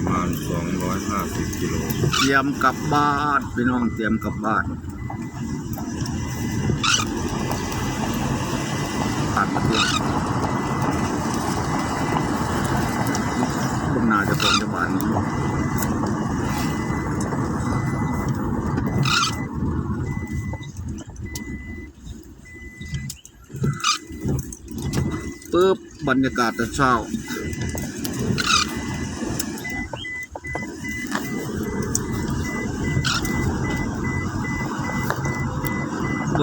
ประมาณ 250 กิโล เตรียมกลับบ้านพี่น้องเตรียมกลับบ้านผ่านมาเที่ยวพวกนาจะตรงจะบานนี้ปึ๊บบรรยากาศตอนเช้า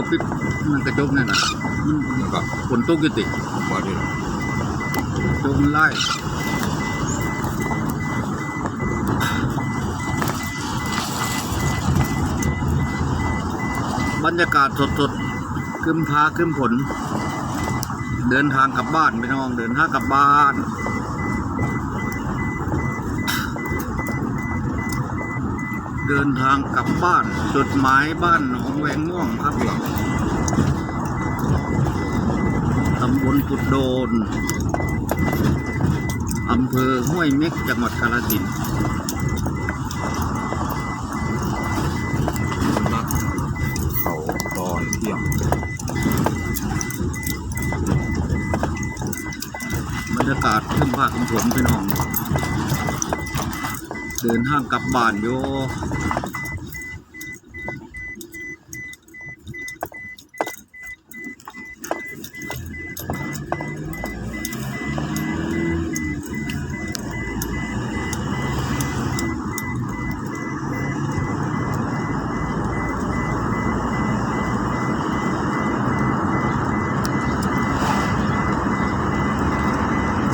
บปิดมันกระจกเนี่ยนะมันแล้วก็ฝนตกอยู่ติมาที่จกมันไล่บรรยากาศสดๆครึมท้าครึมฝนเดินทางกลับบ้านพี่น้อง เดินทางกลับบ้าน เดินทางกลับบ้าน จุดหมายบ้านหนองแวงม่วงครับตำบลกุดโดน อำเภอห้วยเม็กจังหวัดกาฬสินธุ์นัดเขาตอนเที่ยงบรรยากาศครึ้มภาคครึ้มฝนพี่น้องเดินห้างกลับบ้านโย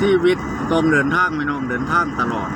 ชีวิตต้องเดินทางไม่น้องเดินทางตลอด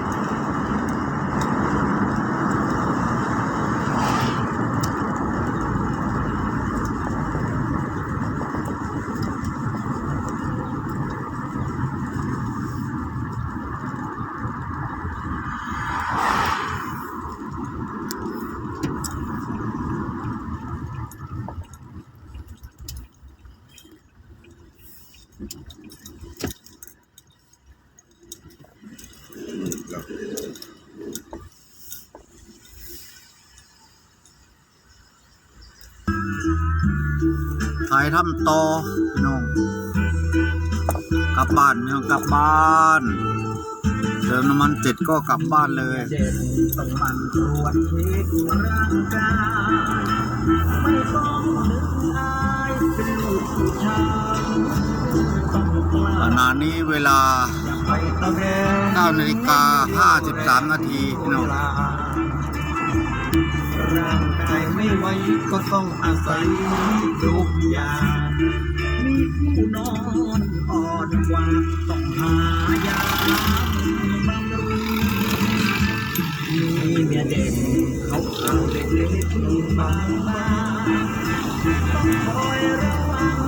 ถ่ายทำต่อพี่น้องกลับบ้านพี่น้องกลับบ้านเติมน้ำมันเสร็จก็กลับบ้านเลยต้องมันตรวจเช็คร่างกายไม่ต้องนึกอายเป็นลูกผู้ชายขณะนี้เวลา9นาฬิกา53นาทีพี่น้อง ร่างกายไม่ไหวก็ต้องอาศัยทุกอย่างมีผู้นอนอ่อนกว่าต้องหายาบำรุงมีเมียเด็กเขาเอาเด็กเล็กๆบางๆต้องคอยระวัง